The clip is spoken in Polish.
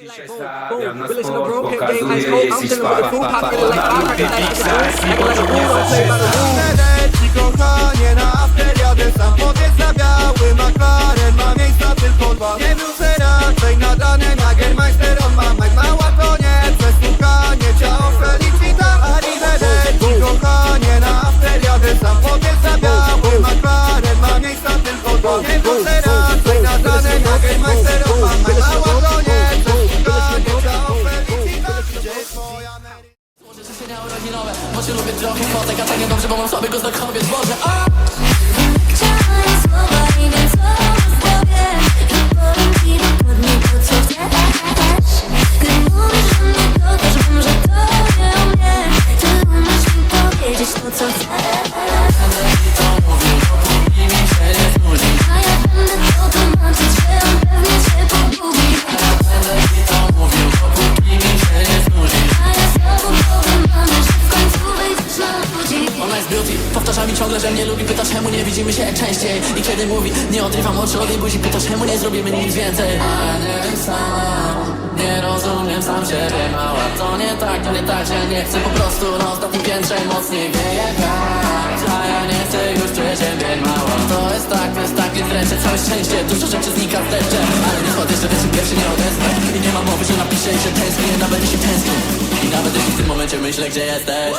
Dzisiaj stawiam na sport, pokazuję jesteś papa, i pociągnie za. Leci kochanie na after Jadę sam powiedz na biały McLaren Ma miejsca tylko dwa Nie wrócę raczej na dane on ma Mike Mała to nie przesłuchanie Ciało Felicita Arrivederci kochanie na after Jadę sam powiedz na biały McLaren Ma miejsca tylko dwa Nie wrócę raczej Życzenia urodzinowe, się lubię trochę fotek A tak niedobrze, bo mam słabego znakowiec Boże, a! Co że mnie lubi Pyta czemu nie widzimy się częściej? I kiedy mówi, nie odrywam oczu od jej buzi Pyta czemu nie zrobimy nic więcej? A nie wiem sam, nie rozumiem sam siebie. Mała, to nie tak, to nie tak, że nie chcę Po prostu na ostatnim piętrze mocniej wieje wiatr A ja nie chcę już przeziębień Mała, to jest tak, to jest tak, więc ręczę Całe szczęście, dużo rzeczy znika w deszcze Ale nie chodzę, że się pierwszy nie odezwę. I nie ma mowy, że napiszę, że tęsknię Nawet jeśli tęsknię. I nawet jeśli w tym momencie myślę, gdzie jesteś